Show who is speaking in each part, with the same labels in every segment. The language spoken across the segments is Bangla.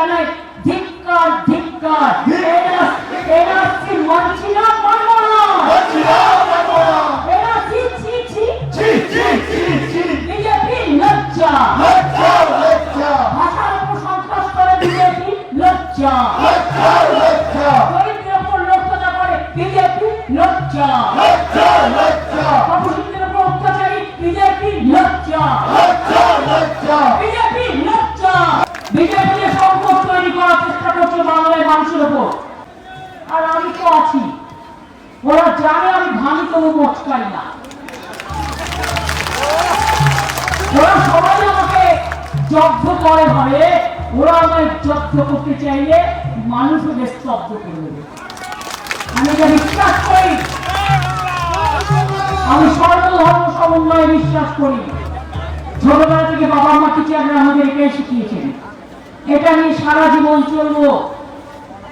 Speaker 1: জানাই ধিক্কার ধিক্কার। এনআরসি মানছি না মানব না? মানছি না মানব না। এনআরসি ছি ছি ছি। ছি ছি ছি বিজেপি লজ্জা। লজ্জা লজ্জা। ভাষার উপর অত্যাচারী বিজেপি লজ্জা। লজ্জা লজ্জা। বিজেপি চেষ্টা করছে বাংলায় মানুষের উপর আর আমি তো আছি। ওরা জানে আমি ভাঙি তবু মচকাই না। ওরা সবাই আমাকে জব্দ করে হবে ওরা জব্দ করতে চাইলে মানুষ করে দেবে। আমি যে বিশ্বাস করি, আমি সর্বধর্ম সমন্বয়ে বিশ্বাস করি। ছোটবেলা থেকে বাবা মা টিচাররা আমাদেরকে শিখিয়েছেন। এটা নিয়ে সারা জীবন চলবো।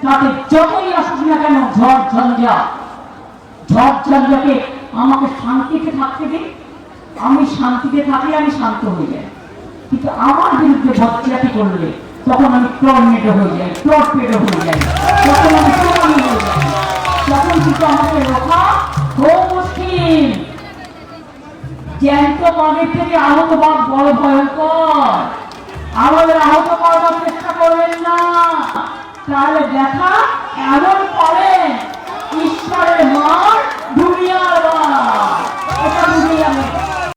Speaker 1: তাতে যতই আসুক না কেন, ঝড় ঝঞ্ঝা। ঝড় ঝঞ্ঝাকে আমাকে শান্তিতে থাকতে দিন। আমি শান্তিতে থাকলে আমি শান্ত হয়ে যাই। কিন্তু আমার বিরুদ্ধে ভদ্রাটি করলে তখন আমি টর্নেডো হয়ে যাই টর্পেডো হয়ে যাই। তখন আমি সুনামি হয়ে যাই। তখন কিন্তু আমাকে রোখা খুব মুশকিল জ্যান্ত বাঘের থেকে আহত বাঘ বড় ভয়ঙ্কর তাহলে দেখা এমন